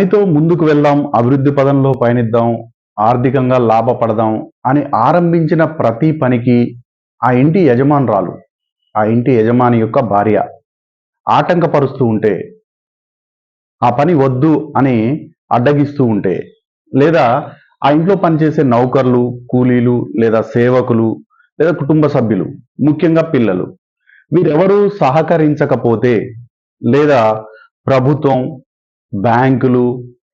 పనితో ముందుకు వెళ్దాం అభివృద్ధి పదంలో పయనిద్దాం ఆర్థికంగా లాభపడదాం అని ఆరంభించిన ప్రతి పనికి ఆ ఇంటి యజమానురాలు ఆ ఇంటి యజమాని యొక్క భార్య. ఆటంకపరుస్తూ ఉంటే ఆ పని వద్దు అని అడ్డగిస్తూ ఉంటే లేదా ఆ ఇంట్లో పనిచేసే నౌకర్లు కూలీలు లేదా సేవకులు లేదా కుటుంబ సభ్యులు ముఖ్యంగా పిల్లలు వీరెవరూ సహకరించకపోతే లేదా ప్రభుత్వం బ్యాంకులు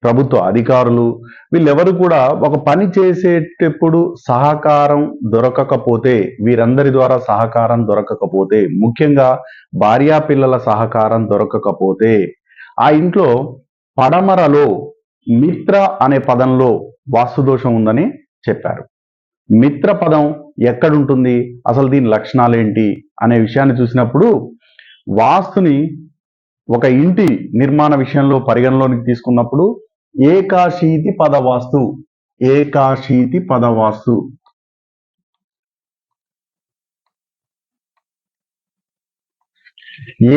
ప్రభుత్వ అధికారులు వీళ్ళెవరు కూడా ఒక పని చేసేటప్పుడు సహకారం దొరకకపోతే వీరందరి ద్వారా సహకారం దొరకకపోతే ముఖ్యంగా భార్యా పిల్లల సహకారం దొరకకపోతే ఆ ఇంట్లో పడమరలో మిత్ర అనే పదంలో వాస్తుదోషం ఉందని చెప్పారు. మిత్ర పదం ఎక్కడుంటుంది? అసలు దీని లక్షణాలు ఏంటి అనే విషయాన్ని చూసినప్పుడు వాస్తుని ఒక ఇంటి నిర్మాణ విషయంలో పరిగణలోనికి తీసుకున్నప్పుడు ఏకాశీతి పదవాస్తు ఏకాశీతి పదవాస్తు.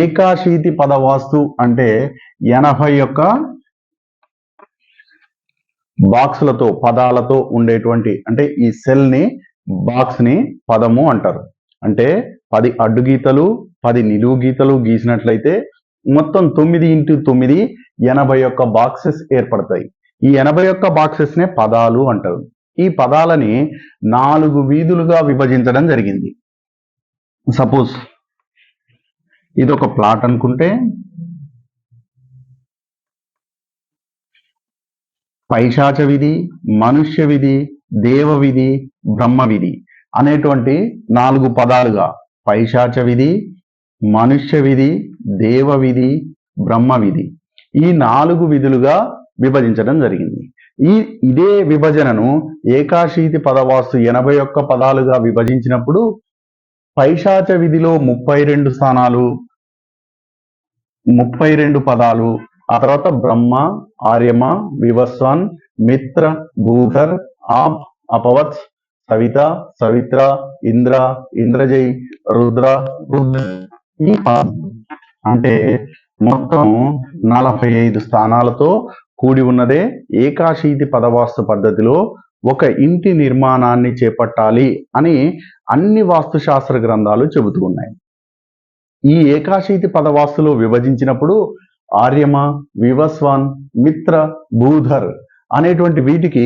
ఏకాశీతి పదవాస్తు అంటే ఎనభై యొక్క బాక్సులతో పదాలతో ఉండేటువంటి అంటే ఈ సెల్ని బాక్స్ని బాక్స్ని పదము అంటారు. అంటే పది అడ్డు గీతలు పది నిలువు గీతలు గీసినట్లయితే మొత్తం తొమ్మిది ఇంటూ తొమ్మిది ఎనభై ఒక్క బాక్సెస్ ఏర్పడతాయి. ఈ ఎనభై ఒక్క బాక్సెస్ నే పదాలు అంటారు. ఈ పదాలని నాలుగు వీధులుగా విభజించడం జరిగింది. సపోజ్ ఇది ఒక ప్లాట్ అనుకుంటే పైశాచ విధి మనుష్య విధి దేవ విధి బ్రహ్మ విధి అనేటువంటి నాలుగు పదాలుగా పైశాచ విధి మనుష్య విధి దేవ విధి బ్రహ్మ విధి ఈ నాలుగు విధులుగా విభజించడం జరిగింది. ఈ ఇదే విభజనను ఏకాశీతి పదవాసు ఎనభై ఒక్క పదాలుగా విభజించినప్పుడు పైశాచ విధిలో ముప్పై రెండు స్థానాలు ముప్పై రెండు పదాలు ఆ తర్వాత బ్రహ్మ ఆర్యమ వివస్వాన్ మిత్ర భూధర్ ఆప్ అపవత్ సవిత సవిత్ర ఇంద్ర ఇంద్రజయ్ రుద్ర రుద్ర. ఈ పదం అంటే మొత్తం నలభై ఐదు స్థానాలతో కూడి ఉన్నదే ఏకాశీతి పదవాస్తు పద్ధతిలో ఒక ఇంటి నిర్మాణాన్ని చేపట్టాలి అని అన్ని వాస్తుశాస్త్ర గ్రంథాలు చెబుతూ ఉన్నాయి ఈ ఏకాశీతి పదవాస్తులో విభజించినప్పుడు ఆర్యమ వివస్వాన్ మిత్ర భూధర్ అనేటువంటి వీటికి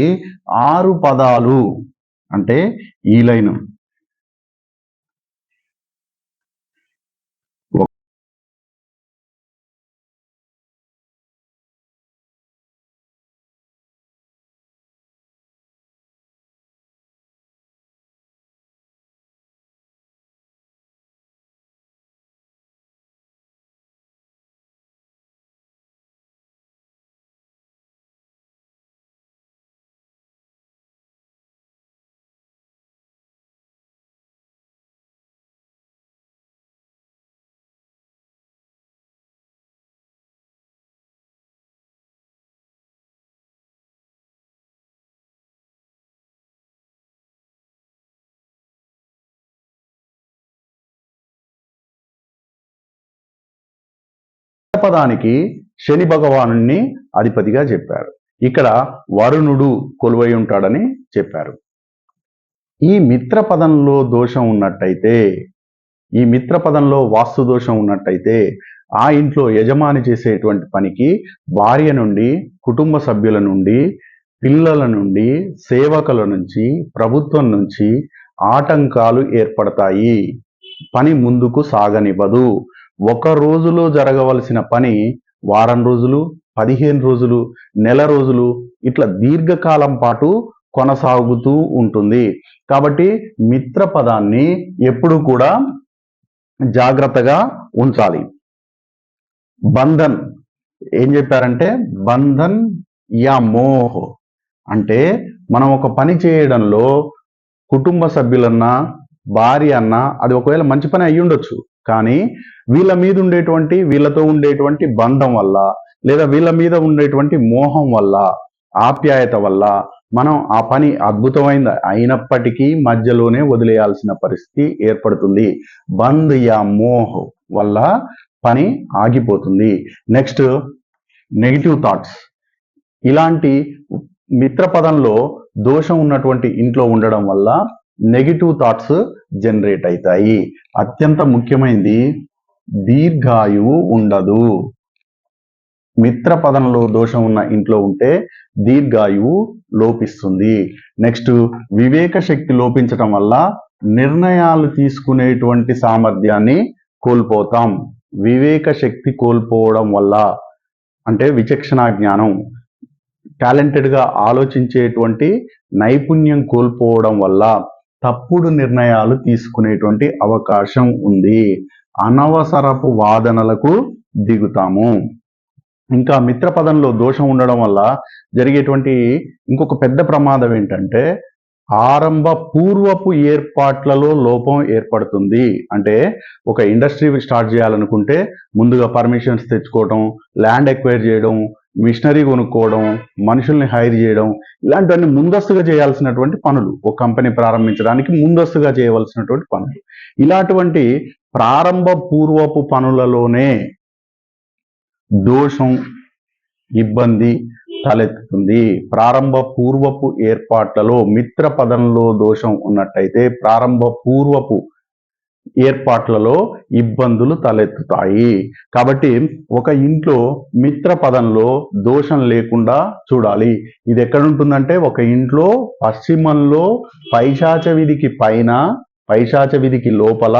ఆరు పదాలు అంటే ఈ లైన్. పదానికి శని భగవాను అధిపతిగా చెప్పారు. ఇక్కడ వరుణుడు కొలువై ఉంటాడని చెప్పారు. ఈ మిత్రపదంలో దోషం ఉన్నట్టయితే ఈ మిత్రపదంలో వాస్తు దోషం ఉన్నట్టయితే ఆ ఇంట్లో యజమాని చేసేటువంటి పనికి భార్య నుండి కుటుంబ సభ్యుల నుండి పిల్లల నుండి సేవకుల నుంచి ప్రభుత్వం నుంచి ఆటంకాలు ఏర్పడతాయి. పని ముందుకు సాగనివ్వదు. ఒక రోజులో జరగవలసిన పని వారం రోజులు పదిహేను రోజులు నెల రోజులు ఇట్లా దీర్ఘకాలం పాటు కొనసాగుతూ ఉంటుంది. కాబట్టి మిత్ర పదాన్ని ఎప్పుడు కూడా జాగ్రత్తగా ఉంచాలి. బంధన్ ఏం చెప్పారంటే బంధన్ యా మోహ్ అంటే మనం ఒక పని చేయడంలో కుటుంబ సభ్యులన్నా భార్య అన్నా అది ఒకవేళ మంచి పని అయ్యి ఉండొచ్చు. కానీ వీళ్ళ మీద ఉండేటువంటి వీళ్ళతో ఉండేటువంటి బంధం వల్ల లేదా వీళ్ళ మీద ఉండేటువంటి మోహం వల్ల ఆప్యాయత వల్ల మనం ఆ పని అద్భుతమైంది అయినప్పటికీ మధ్యలోనే వదిలేయాల్సిన పరిస్థితి ఏర్పడుతుంది. బంద్ యా మోహ్ వల్ల పని ఆగిపోతుంది. Next negative thoughts. ఇలాంటి మిత్ర పదంలో దోషం ఉన్నటువంటి ఇంట్లో ఉండడం వల్ల నెగిటివ్ థాట్స్ జనరేట్ అవుతాయి అత్యంత ముఖ్యమైనది దీర్ఘాయువు ఉండదు. మిత్ర పదంలో దోషం ఉన్న ఇంట్లో ఉంటే దీర్ఘాయువు లోపిస్తుంది. నెక్స్ట్ వివేక శక్తి లోపించటం వల్ల నిర్ణయాలు తీసుకునేటువంటి సామర్థ్యాన్ని కోల్పోతాం. వివేక శక్తి కోల్పోవడం వల్ల అంటే విచక్షణ జ్ఞానం టాలెంటెడ్గా ఆలోచించేటువంటి నైపుణ్యం కోల్పోవడం వల్ల తప్పుడు నిర్ణయాలు తీసుకునేటువంటి అవకాశం ఉంది. అనవసరపు వాదనలకు దిగుతాము. ఇంకా మిత్రపదంలో దోషం ఉండడం వల్ల జరిగేటువంటి ఇంకొక పెద్ద ప్రమాదం ఏంటంటే ఆరంభ పూర్వపు ఏర్పాట్లలో లోపం ఏర్పడుతుంది. అంటే ఒక ఇండస్ట్రీ స్టార్ట్ చేయాలనుకుంటే ముందుగా పర్మిషన్స్ తెచ్చుకోవడం ల్యాండ్ ఎక్వైర్ చేయడం మిషనరీ కొనుక్కోవడం మనుషుల్ని హైర్ చేయడం ఇలాంటివన్నీ ముందస్తుగా చేయాల్సినటువంటి పనులు. ఒక కంపెనీ ప్రారంభించడానికి ముందస్తుగా చేయవలసినటువంటి పనులు. ఇలాంటి ప్రారంభ పూర్వపు పనులలోనే దోషం ఇబ్బంది తలెత్తుతుంది. ప్రారంభ పూర్వపు ఏర్పాట్లలో మిత్ర పదంలో దోషం ఉన్నట్టయితే ప్రారంభ పూర్వపు ఏర్పాట్లలో ఇబ్బందులు తలెత్తుతాయి. కాబట్టి ఒక ఇంట్లో మిత్ర పదంలో దోషం లేకుండా చూడాలి. ఇది ఎక్కడ ఉంటుందంటే ఒక ఇంట్లో పశ్చిమంలో పైశాచ విధికి పైన పైశాచ విధికి లోపల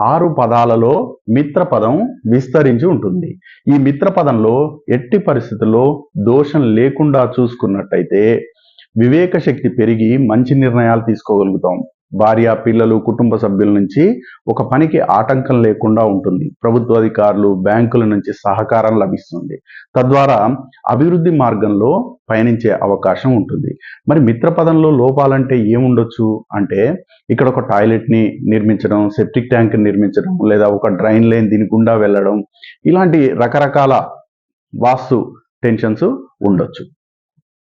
ఆరు పదాలలో మిత్ర పదం విస్తరించి ఉంటుంది. ఈ మిత్ర పదంలో ఎట్టి పరిస్థితుల్లో దోషం లేకుండా చూసుకున్నట్టయితే వివేక శక్తి పెరిగి మంచి నిర్ణయాలు తీసుకోగలుగుతాం. భార్య పిల్లలు కుటుంబ సభ్యుల నుంచి ఒక పనికి ఆటంకం లేకుండా ఉంటుంది. ప్రభుత్వ అధికారులు బ్యాంకుల నుంచి సహకారం లభిస్తుంది. తద్వారా అభివృద్ధి మార్గంలో పయనించే అవకాశం ఉంటుంది. మరి మిత్రపదంలో లోపాలంటే ఏముండొచ్చు? అంటే ఇక్కడ ఒక టాయిలెట్ని నిర్మించడం సెప్టిక్ ట్యాంక్ నిర్మించడం లేదా ఒక డ్రైన్ లైన్ దీని గుండా వెళ్ళడం ఇలాంటి రకరకాల వాస్తు టెన్షన్స్ ఉండొచ్చు.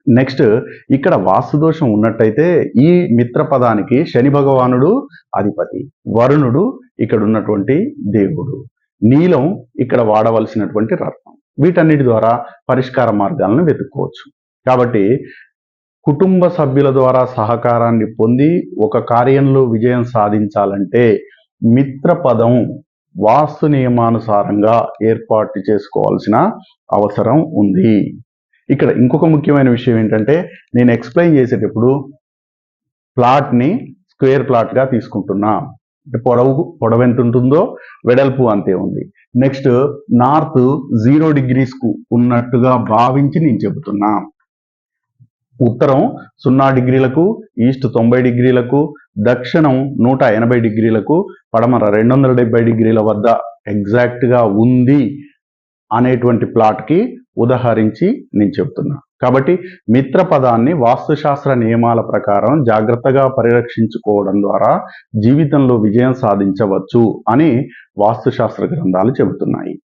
నెక్స్ట్ ఇక్కడ వాస్తు దోషం ఉన్నట్టయితే ఈ మిత్ర పదానికి శని భగవానుడు అధిపతి వరుణుడు ఇక్కడ ఉన్నటువంటి దేవుడు. నీలం ఇక్కడ వాడవలసినటువంటి రత్నం. వీటన్నిటి ద్వారా పరిష్కార మార్గాలను వెతుక్కోవచ్చు. కాబట్టి కుటుంబ సభ్యుల ద్వారా సహకారాన్ని పొంది ఒక కార్యంలో విజయం సాధించాలంటే మిత్ర పదం వాస్తు నియమానుసారంగా ఏర్పాటు చేసుకోవాల్సిన అవసరం ఉంది. ఇక్కడ ఇంకొక ముఖ్యమైన విషయం ఏంటంటే నేను ఎక్స్ప్లెయిన్ చేసేటప్పుడు ప్లాట్ని స్క్వేర్ ప్లాట్గా తీసుకుంటున్నా. అంటే పొడవు పొడవు ఎంత ఉంటుందో వెడల్పు అంతే ఉంది. నెక్స్ట్ నార్త్ జీరో డిగ్రీస్కు ఉన్నట్టుగా భావించి నేను చెబుతున్నా. ఉత్తరం సున్నా డిగ్రీలకు ఈస్ట్ తొంభై డిగ్రీలకు దక్షిణం నూట ఎనభై డిగ్రీలకు పడమర రెండు వందల డిగ్రీల వద్ద ఎగ్జాక్ట్గా ఉంది అనేటువంటి ప్లాట్కి ఉదహరించి నేను చెప్తున్నా. కాబట్టి మిత్ర పదాన్ని వాస్తుశాస్త్ర నియమాల ప్రకారం జాగ్రత్తగా పరిరక్షించుకోవడం ద్వారా జీవితంలో విజయం సాధించవచ్చు అని వాస్తుశాస్త్ర గ్రంథాలు చెబుతున్నాయి.